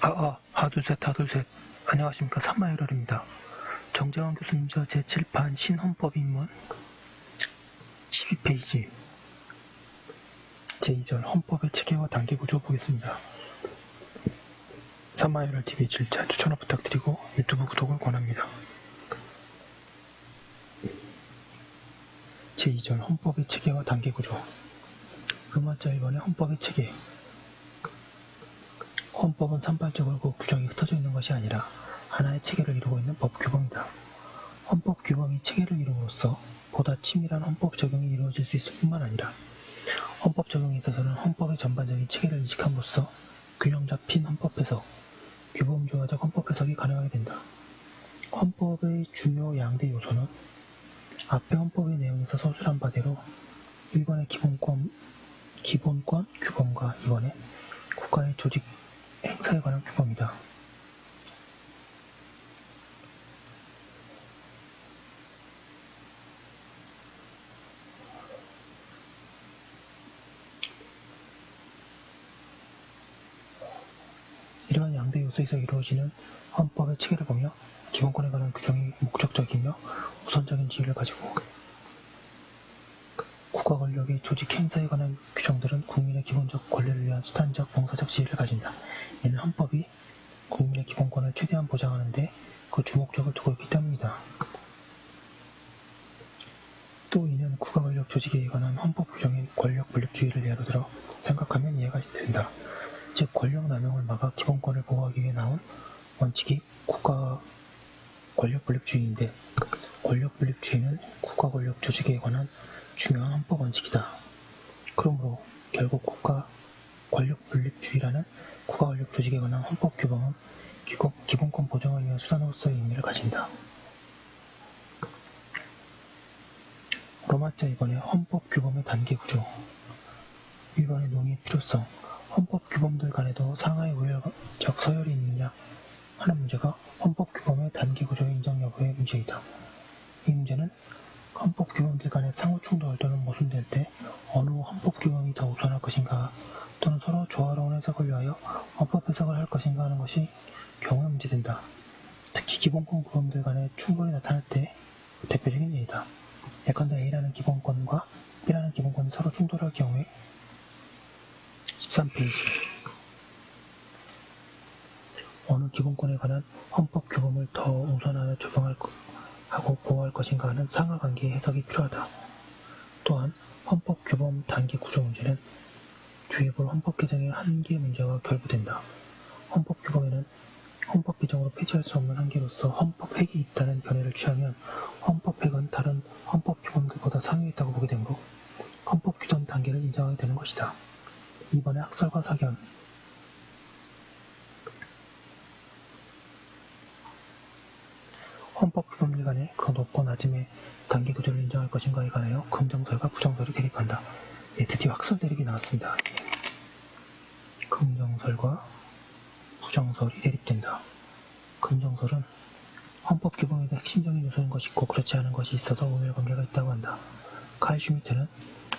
아, 아, 하둘셋, 하둘셋. 안녕하십니까. 삼마열혈입니다. 정재환 교수님 저 제7판 신헌법 입문 12페이지 제2절 헌법의 체계와 단계 구조 보겠습니다. 삼마열혈 TV 7차 추천을 부탁드리고 유튜브 구독을 권합니다. 제2절 헌법의 체계와 단계 구조 음원자 1번의 헌법의 체계 헌법은 산발적으로 그 규정이 흩어져 있는 것이 아니라 하나의 체계를 이루고 있는 법 규범이다. 헌법 규범이 체계를 이룸으로써 보다 치밀한 헌법 적용이 이루어질 수 있을 뿐만 아니라 헌법 적용에 있어서는 헌법의 전반적인 체계를 인식함으로써 균형 잡힌 헌법 해석, 규범 조화적 헌법 해석이 가능하게 된다. 헌법의 중요 양대 요소는 앞의 헌법의 내용에서 서술한 바대로 1번의 기본권, 기본권 규범과 2번의 국가의 조직 행사에 관한 규범이다. 이러한 양대 요소에서 이루어지는 헌법의 체계를 보며 기본권에 관한 규정이 목적적이며 우선적인 지위를 가지고 국가 권력의 조직 행사에 관한 규정들은 국민의 기본적 권리를 위한 수단적 봉사적 지위를 가진다. 이는 헌법이 국민의 기본권을 최대한 보장하는데 그 주목적을 두고 있기 때문이다. 또 이는 국가 권력 조직에 관한 헌법 규정인 권력 분립주의를 예로 들어 생각하면 이해가 된다. 즉 권력 남용을 막아 기본권을 보호하기 위해 나온 원칙이 국가 권력 분립주의인데 권력 분립주의는 국가 권력 조직에 관한 중요한 헌법 원칙이다. 그러므로 결국 국가 권력 분립주의라는 국가 권력 조직에 관한 헌법 규범은 기본, 기본권 보장을 위한 수단으로서의 의미를 가진다. 로마자 2번의 헌법 규범의 단계 구조 1번의 논의의 필요성 헌법 규범들 간에도 상하의 우열적 서열이 있느냐 하는 문제가 헌법 규범의 단계 구조의 인정 여부의 문제이다. 이 문제는 헌법 규범들 간의 상호 충돌 또는 모순될 때 어느 헌법 규범이 더 우선할 것인가 또는 서로 조화로운 해석을 위하여 헌법 해석을 할 것인가 하는 것이 경우에 문제된다. 특히 기본권 규범들 간의 충돌이 나타날 때 대표적인 예이다. 예컨대 A라는 기본권과 B라는 기본권이 서로 충돌할 경우에 13페이지 어느 기본권에 관한 헌법 규범을 더 우선하여 적용할 것 하고 보호할 것인가 하는 상하관계의 해석이 필요하다. 또한 헌법 규범 단계 구조 문제는 뒤에 볼 헌법 개정의 한계 문제와 결부된다. 헌법 규범에는 헌법 개정으로 폐지할 수 없는 한계로서 헌법 획이 있다는 견해를 취하면 헌법 획은 다른 헌법 규범들보다 상위에 있다고 보게 되므로 헌법 규정 단계를 인정하게 되는 것이다. 이번에 학설과 사견 헌법 규범들 간의 그 높고 낮음의 단계 구조를 인정할 것인가에 관하여 긍정설과 부정설이 대립한다. 예, 드디어 학설 대립이 나왔습니다. 예. 긍정설과 부정설이 대립된다. 긍정설은 헌법 규범에 대한 핵심적인 요소인 것이 있고 그렇지 않은 것이 있어서 우열관계가 있다고 한다. 칼 슈미트는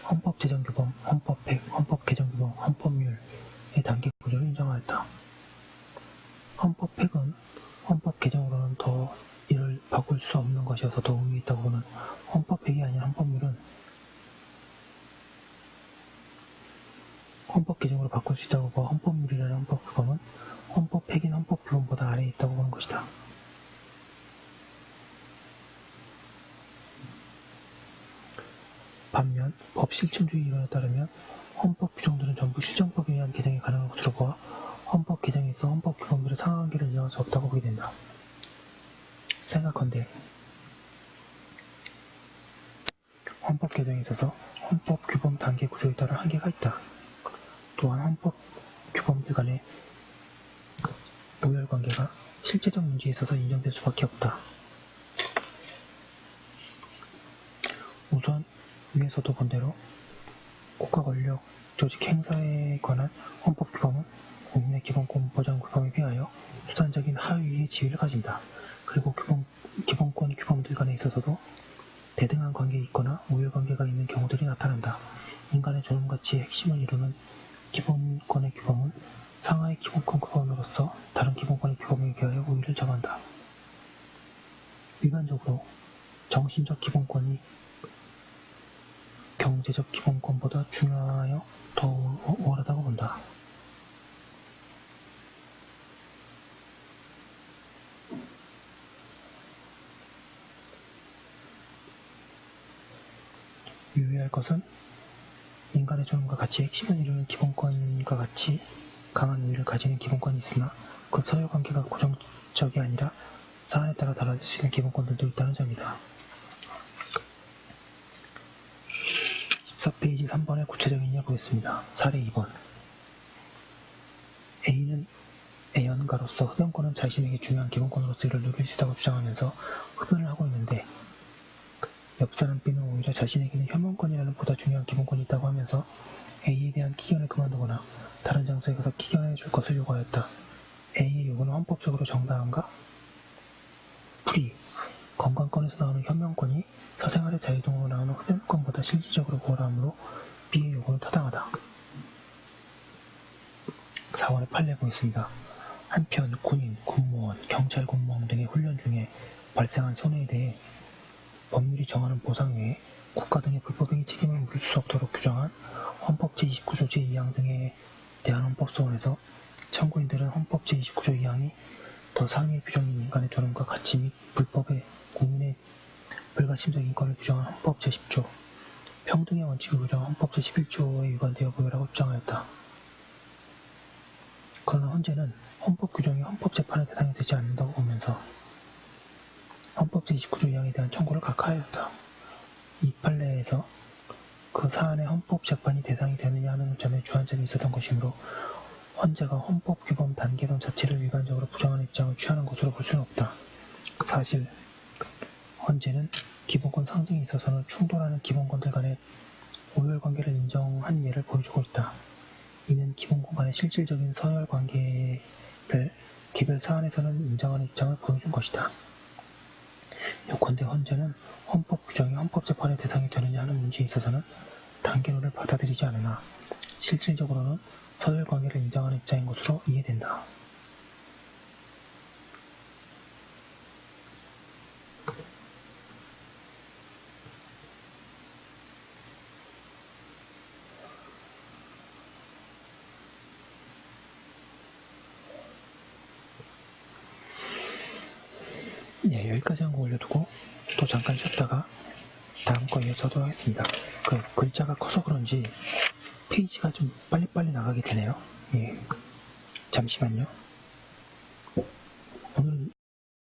헌법 제정 규범, 헌법 획, 헌법 개정 규범, 헌법률의 단계 구조를 인정하였다. 헌법 획은 헌법 개정으로는 더 바꿀 수 없는 것이어서 더 의미 있다고 보는 헌법 획이 아닌 헌법률은 헌법 개정으로 바꿀 수 있다고 봐 헌법률이라는 헌법 규범은 헌법 획인 헌법 규범보다 아래에 있다고 보는 것이다. 반면 법 실천주의 이론에 따르면 헌법 규정들은 전부 실정법에 의한 개정이 가능한 것으로 보아 헌법 개정에 있어 헌법 규범들의 상한계를 인정할 수 없다고 보게 된다. 생각컨대 헌법 개정에 있어서 헌법 규범 단계 구조에 따른 한계가 있다. 또한 헌법 규범들 간의 우열 관계가 실제적 문제에 있어서 인정될 수밖에 없다. 우선 위에서도 본 대로 국가 권력 조직 행사에 관한 헌법 규범은 국민의 기본권 보장 규범에 비하여 수단적인 하위의 지위를 가진다. 그리고 기본, 기본권 규범들 간에 있어서도 대등한 관계에 있거나 우열 관계가 있는 경우들이 나타난다. 인간의 존엄 가치의 핵심을 이루는 기본권의 규범은 상하의 기본권 규범으로서 다른 기본권의 규범에 비하여 우위를 점한다. 일반적으로 정신적 기본권이 경제적 기본권보다 중요하여 더 우월하다고 본다. 유의할 것은 인간의 존엄과 가치의 핵심을 이루는 기본권과 같이 강한 우위를 가지는 기본권이 있으나 그 서열 관계가 고정적이 아니라 사안에 따라 달라질 수 있는 기본권들도 있다는 점이다. 14페이지 3번의 구체적인 예를 보겠습니다. 사례 2번 A는 A연가로서 흡연권은 자신에게 중요한 기본권으로서 이를 누릴 수 있다고 주장하면서 흡연을 하고 있는데 옆 사람 B는 오히려 자신에게는 혐오권이라는 보다 중요한 기본권이 있다고 하면서 A에 대한 기견을 그만두거나 다른 장소에 가서 기견해 줄 것을 요구하였다. A의 요구는 헌법적으로 정당한가? 풀이 건강권에서 나오는 혐명권이 사생활의 자유등으로 나오는 흡연권보다 실질적으로 우월하므로 B의 요구는 타당하다. 4월의 판례 보겠습니다. 한편 군인, 군무원, 경찰 군무원 등의 훈련 중에 발생한 손해에 대해 법률이 정하는 보상 외에 국가 등의 불법행위 책임을 물을 수 없도록 규정한 헌법 제29조 제2항 등에 대한 헌법소원에서 청구인들은 헌법 제29조 2항이 더 상위의 규정인 인간의 존엄과 가치 및 불법의 국민의 불가침적 인권을 규정한 헌법 제10조 평등의 원칙을 규정한 헌법 제11조에 위반되어 보여라고 입장하였다. 그러나 헌재는 헌법 규정이 헌법 재판의 대상이 되지 않는다고 보면서 헌법 제29조 2항에 대한 청구를 각하하였다. 이 판례에서 그 사안의 헌법 재판이 대상이 되느냐 하는 점에 주안점이 있었던 것이므로 헌재가 헌법 규범 단계론 자체를 일반적으로 부정하는 입장을 취하는 것으로 볼 수는 없다. 사실 헌재는 기본권 상징에 있어서는 충돌하는 기본권들 간의 오열 관계를 인정한 예를 보여주고 있다. 이는 기본권 간의 실질적인 서열 관계를 개별 사안에서는 인정하는 입장을 보여준 것이다. 요컨대 헌재는 헌법 규정이 헌법재판의 대상이 되느냐 하는 문제에 있어서는 단계론을 받아들이지 않으나 실질적으로는 서열 관계를 인정하는 입장인 것으로 이해된다. 예, 여기까지 한 거 올려두고 또 잠깐 쉬었다가 다음 거 이어서도 하겠습니다. 그 글자가 커서 그런지 페이지가 좀 빨리빨리 나가게 되네요. 예, 잠시만요.